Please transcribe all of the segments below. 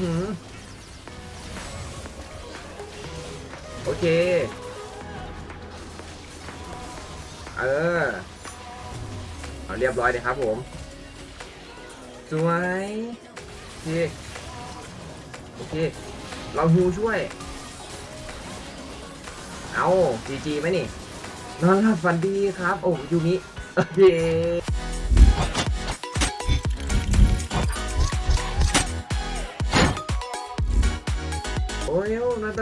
หือโอเค เออ เอาเรียบร้อยเลยครับผม สวย โอเค โอเค เราฮิวช่วย เอาจีจีไหมนี่ นอนหลับฝันดีครับ โอ้ยูมิ โอเค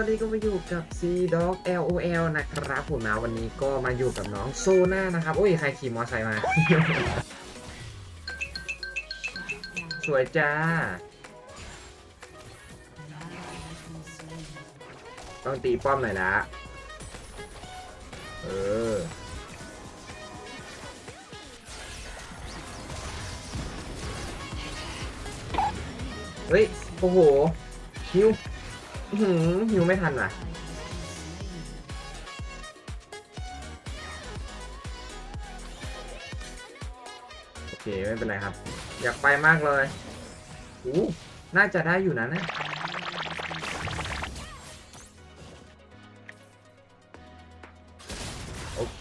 อนนี้ก็มาอยู่กับ C Dog LOL นะครับผมนะวันนี้ก็มาอยู่กับน้องโซน่านะครับ โอ้ย ใครขี่มอไซค์มา สวยจ้า ต้องตีป้อมหน่อยละ เออเฮ้ย โอ้โหฮิว หือฮิวไม่ทันว่ะโอเค ไม่เป็นไรครับ อยากไปมากเลยอู้น่าจะได้อยู่นะนะโอเค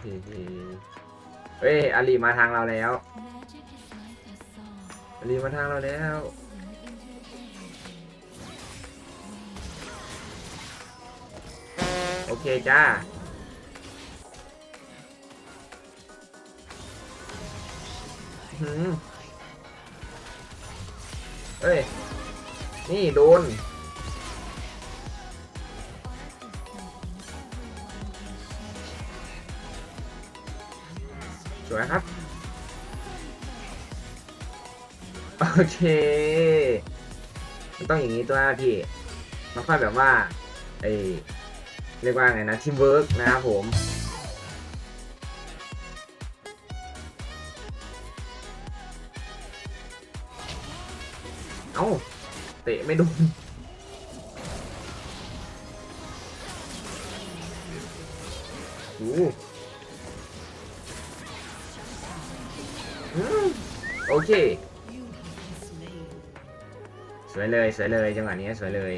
เฮ้เฮ้ยอาลีมาทางเราแล้วอาลีมาทางเราแล้ว โอเคจ้า หืมเอ้ย นี่โดน สวยครับ โอเค มันต้องอย่างนี้ตัวพี่ มันค่อยแบบว่าไอ เรียกว่าไงนะทีมเวิร์กนะครับผมเอ้าเตะไม่โดนโอ้โอเค สวยเลย สวยเลย จังหวะนี้สวยเลย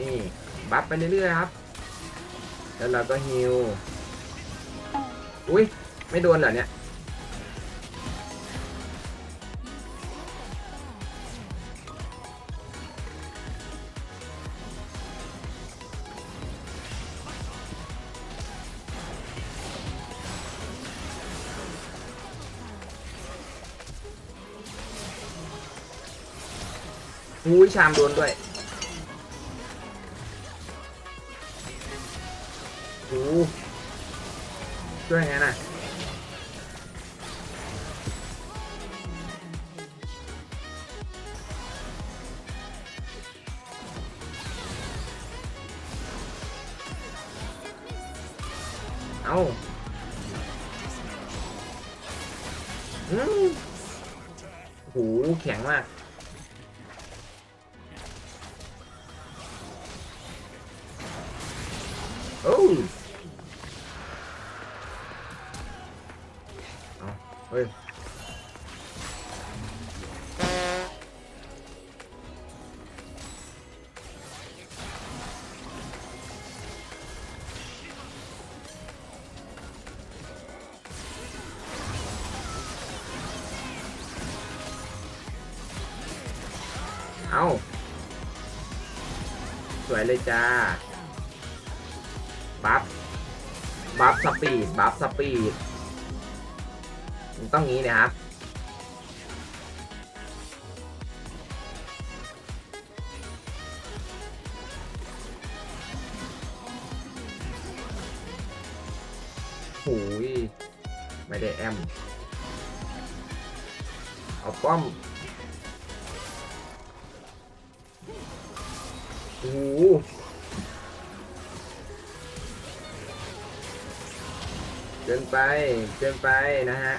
นี่บัฟไปเรื่อยๆครับ แล้วเราก็ฮิวอุ้ยไม่โดนเหรอเนี่ยอุ้ยชามโดนด้วย เอาอืมโหแข็งมากโอ้ เอาสวยเลยจ้า บัฟ บัฟสปีด บัฟสปีดมันต้องงี้นะครับ หูย ไม่ได้แอม เอาป้อม โอ้เกินไปเกินไปนะฮะ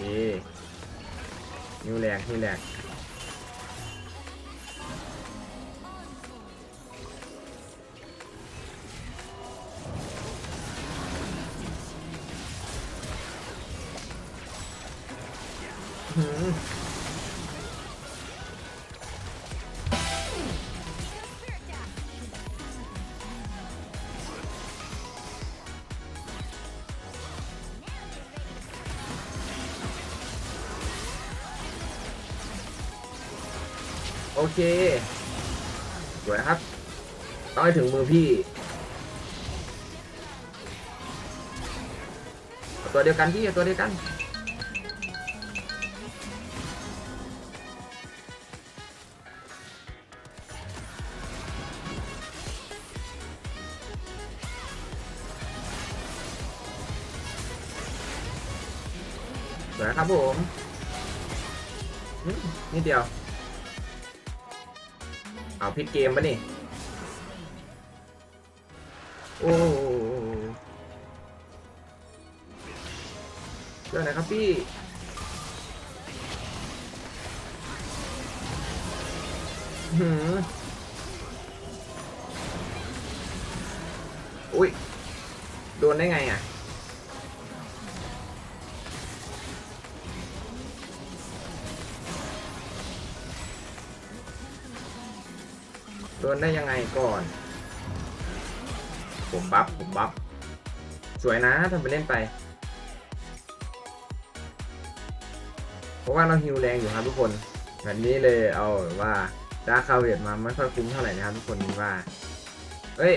นี่นิวแหลกนิวแหลก เคสวยครับต้องให้ถึงมือพี่ ตัวเดียวกันพี่ตัวเดียวกันสวยครับผมนิดเดียว เอาพลิกเกมปะนี่ โอ้เจอไหนครับพี่ หืมอุ้ย โดนได้ไงอะ ดนได้ยังไงก่อน ผมบัฟผมบัฟสวยนะทำไปเล่นไป เพราะว่าเราฮิวแรงอยู่ครับทุกคน แบบนี้เลยเอาว่าดาคาเวตมาไม่ค่อยคุ้มเท่าไหร่นะครับทุกคนว่าเฮ้ย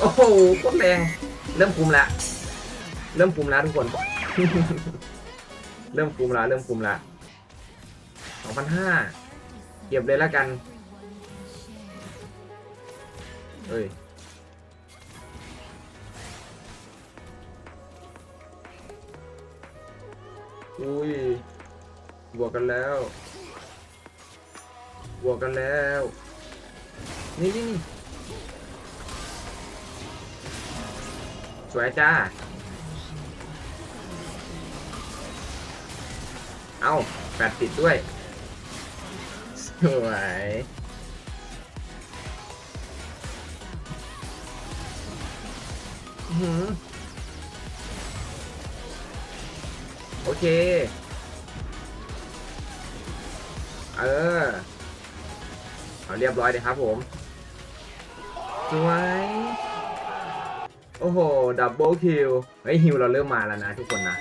โอ้โหโคตรแรง เริ่มคุมละ เริ่มคุมแล้วทุกคน เริ่มคุมและเริ่มคุมและสองพันห้าเก็บเลยแล้วกันเอ้ย อุ้ย บวกกันแล้ว บวกกันแล้ว นี่นี่นี่สวยจ้า เอาแปดติดด้วย สวยหือโอเค เออ เอาเรียบร้อยเลยครับผม สวย โอ้โห ดับเบิลคิว เฮ้ยฮิวเราเริ่มมาแล้วนะทุกคนนะ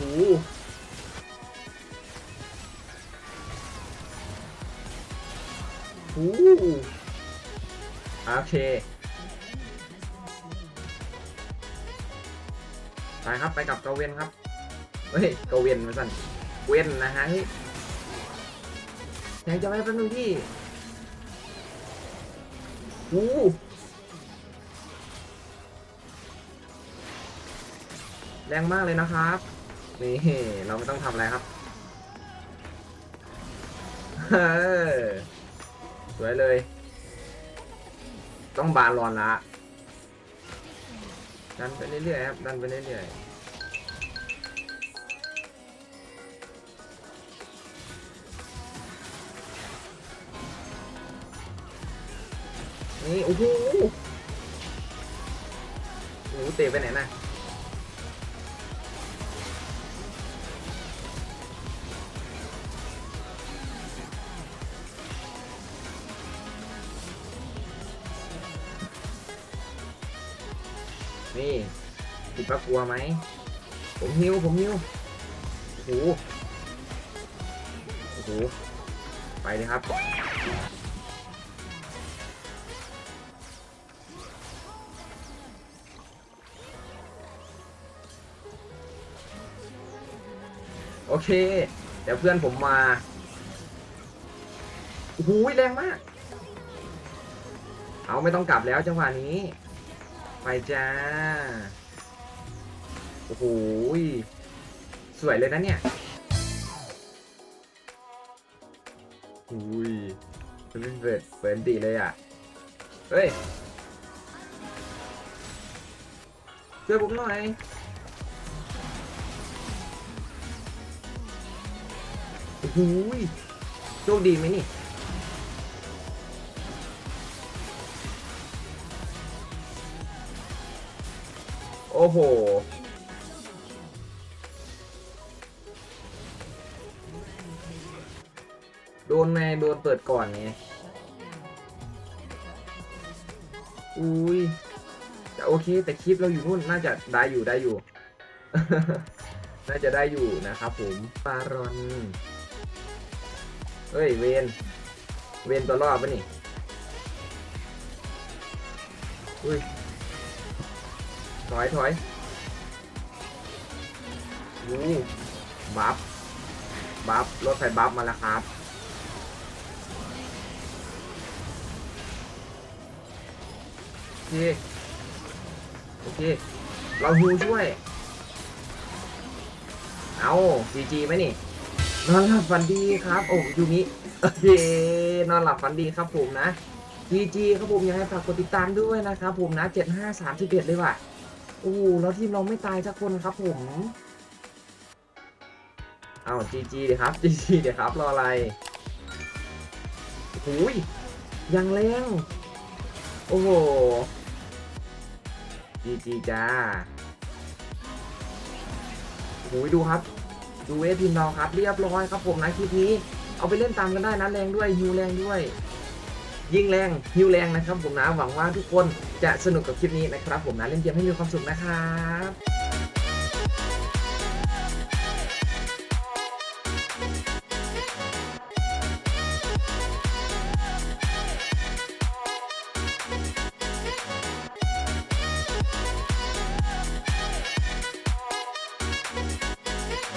หโอ้โหโอเค ไปครับไปกับเกาเวนครับ เฮ้ยเกาเวนมาสั่นเวนนะฮะเฮ้ยแทงจะไม่แป๊บนึงพี่อู้แรงมากเลยนะครับ นี่เราไม่ต้องทำอะไรครับเออสวยเลย ต้องบาลอนละดันไปเรื่อยๆครับ ดันไปเรื่อยๆนี่โอ้โหโอ้โหเตะไปไหนน่ะ นี่คิดว่ากลัวไหม ผมหิว ผมหิวโอ้โหโอ้โห ไปเลยครับ โอเค เดี๋ยวเพื่อนผมมาโอ้โหแรงมาก เอาไม่ต้องกลับแล้วจังหวะนี้ ไปจ้า โอ้โหสวยเลยนะเนี่ยอุ้ยเป็นเปิดเปิดดีเลยอะ เฮ้ย ช่วยผมหน่อย โอ้โหโชคดีไหมนี่ อ้โห โดนไงโดนเปิดก่อนไง อุ้ยแต่โอเค แต่คลิปเราอยู่นู่นน่าจะได้อยู่ได้อยู่ น่าจะได้อยู่นะครับผมปารอนเฮ้ย เวนเวนตัวรอดปะนี่อุ้ย ถอยถอยวูบัฟบัฟรถไฟบัฟมาแล้วครับโอเคโอเค เราฮิวช่วย เอาจีจีไหมนี่นอนหลับฝันดีครับ โอ้ยูมิโอเคนอนหลับฝันดีครับผมนะจีจีครับผมยังไงฝากกดติดตามด้วยนะครับผมนะเจ็ดห้าสามสิบเอ็ดเลยว่ะ โอ้โหแล้วทีมเราไม่ตายสักคนครับผมเอาจีจีเดี๋ยวครับจีจีเดี๋ยวครับรออะไรโอ้ยยังแรงโอ้โหจีจีจ้าโอ้ยดูครับดูเวททีมเราครับเรียบร้อยครับผมนะคลิปนี้เอาไปเล่นตามกันได้นะแรงด้วยฮิวแรงด้วย ยิ่งแรงฮิวแรงนะครับผมนะหวังว่าทุกคนจะสนุกกับคลิปนี้นะครับผมนะเล่นเกมให้มีความสุขนะครับ